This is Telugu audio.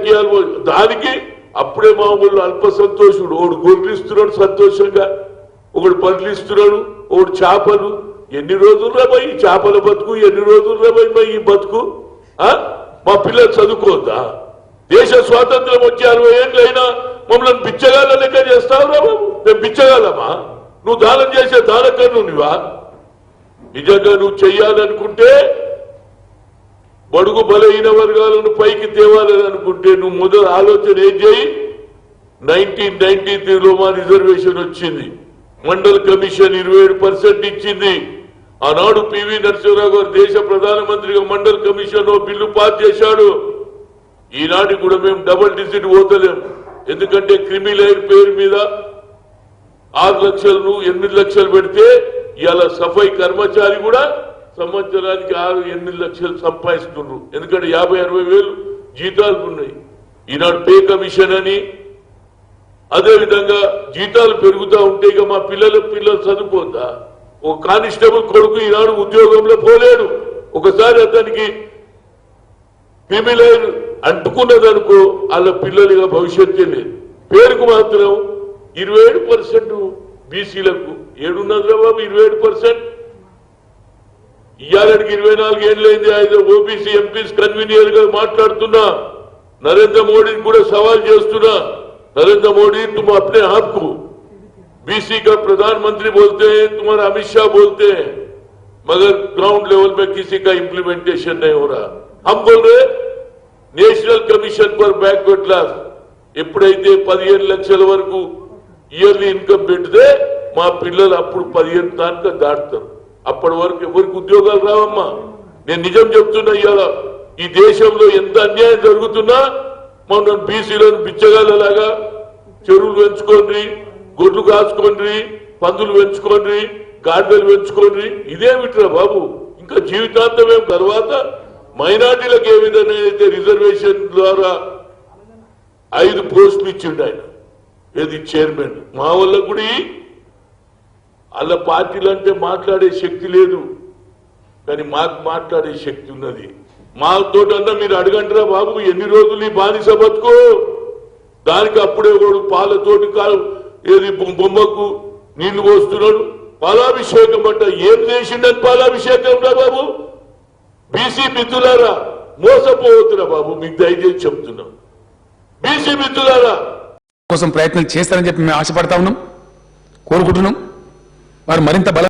రాజకీయాలు దానికి అప్పుడే మామూలు అల్ప సంతోషుడు. ఒకడు గొర్రెలు ఇస్తున్నాడు సంతోషంగా. ఒకడు పండ్లు ఇస్తున్నాడు ఒకడు చేపలు. ఎన్ని రోజులు రాబోయి ఈ చేపల బతుకు? ఎన్ని రోజులు రాబోయి ఈ బతుకు? ఆ? మా పిల్లలు చదువుకోద్దా? దేశ స్వాతంత్రం వచ్చి అరవై ఏళ్ళైనా అయినా మమ్మల్ని బిచ్చగాళ్ళ లెక్క చేస్తావు బాబు. మేము బిచ్చగాళ్ళమా? నువ్వు దానం చేసే దానకన్ను నువ్వా నిజంగా నువ్వు చెయ్యాలనుకుంటే బడుగు బలహీన వర్గాలను పైకి తేవాలని అనుకుంటే నువ్వు మొదలు ఆలోచన ఏం చేయి? నైన్టీన్ నైన్టీ త్రీలో మా రిజర్వేషన్ వచ్చింది. మండల్ కమిషన్ ఇరవై ఏడు పర్సెంట్ ఇచ్చింది. ఆనాడు పివి నరసింహరావు గారు దేశ ప్రధానమంత్రిగా మండల్ కమిషన్ బిల్లు పాస్ చేశాడు. ఈనాటి కూడా మేము డబుల్ డిజిట్ పోతలేం ఎందుకంటే క్రిమిలైన్ పేరు మీద ఆరు లక్షలు ఎనిమిది లక్షలు పెడితే ఇవాళ సఫాయి కర్మచారి కూడా సంవత్సరానికి ఆరు ఎనిమిది లక్షలు సంపాదిస్తున్నారు. ఎందుకంటే యాభై అరవై వేలు జీతాలు ఉన్నాయి. ఈనాడు పే కమిషన్ అని. అదే విధంగా జీతాలు పెరుగుతూ ఉంటే ఇక మా పిల్లల పిల్లలు చదువుకోద్దా? ఒక కానిస్టేబుల్ కొడుకు ఈనాడు ఉద్యోగంలో పోలేడు. ఒకసారి అతనికి క్రిమిలైన్ అంటుకున్నదనుకో వాళ్ళ పిల్లలుగా భవిష్యత్తు లేదు. పేరుకు మాత్రం ఇరవై ఏడు పర్సెంట్ బీసీలకు ఏడున్నదిరా బాబు ఇరవై ఏడు పర్సెంట్. ఇయ్యాలనికి ఇరవై నాలుగు ఏళ్ళైంది ఆయన ఓబీసీ ఎంపీస్ కన్వీనియర్ గా మాట్లాడుతున్నా నరేంద్ర మోడీని కూడా సవాల్ చేస్తున్నా నరేంద్ర మోడీ तुम अपने आप को बीसी का प्रधानमंत्री बोलते हैं तुम्हारा अमित शाह बोलते हैं मगर ग्राउंड लेवल में किसी का इम्प्लीमेंटेशन नहीं हो रहा हम बोल रहे national commission for backward class ఎప్పుడైతే పదిహేను లక్షల వరకు ఇయర్లీ ఇన్కమ్ పెడితే మా పిల్లలు అప్పుడు పదిహేను దాకా దాటుతారు అప్పటి వరకు ఎవరికి ఉద్యోగాలు రావమ్మా? నేను నిజం చెప్తున్నా ఇవాళ ఈ దేశంలో ఎంత అన్యాయం జరుగుతున్నా మనం బీసీలను బిచ్చగాళ్ళలాగా చెరువులు పెంచుకోండి గొడ్లు కాచుకోండి పందులు పెంచుకోండి గాడిదలు పెంచుకోండి. ఇదేమిట్రా బాబు. ఇంకా జీవితాంతం ఏం? తర్వాత మైనార్టీలకు ఏ విధంగా అయితే రిజర్వేషన్ ద్వారా ఐదు పోస్టులు ఇచ్చిండు ఆయన ఏది చైర్మన్ మా వల్ల కూడా వాళ్ళ పార్టీలు అంటే మాట్లాడే శక్తి లేదు. కానీ మాకు మాట్లాడే శక్తి ఉన్నది. మాతోటన్నా మీరు అడగంటారా బాబు ఎన్ని రోజులు ఈ బానిస బతుకు? దానికి అప్పుడే వాడు పాలతోటి కాదు ఏది బొమ్మకు నీళ్ళు పోస్తున్నాడు. పాలాభిషేకం అంట ఏం చేసిండని పాలాభిషేకం రా బాబు? బీసీ మిత్రులారా మోసపోవద్దురా బాబు మీకు దయచేసి చెప్తున్నాం. బీసీ మిత్రులారా. కోసం ప్రయత్నం చేస్తారని చెప్పి మేము ఆశపడతా ఉన్నాం కోరుకుంటున్నాం. వారు మరింత బలం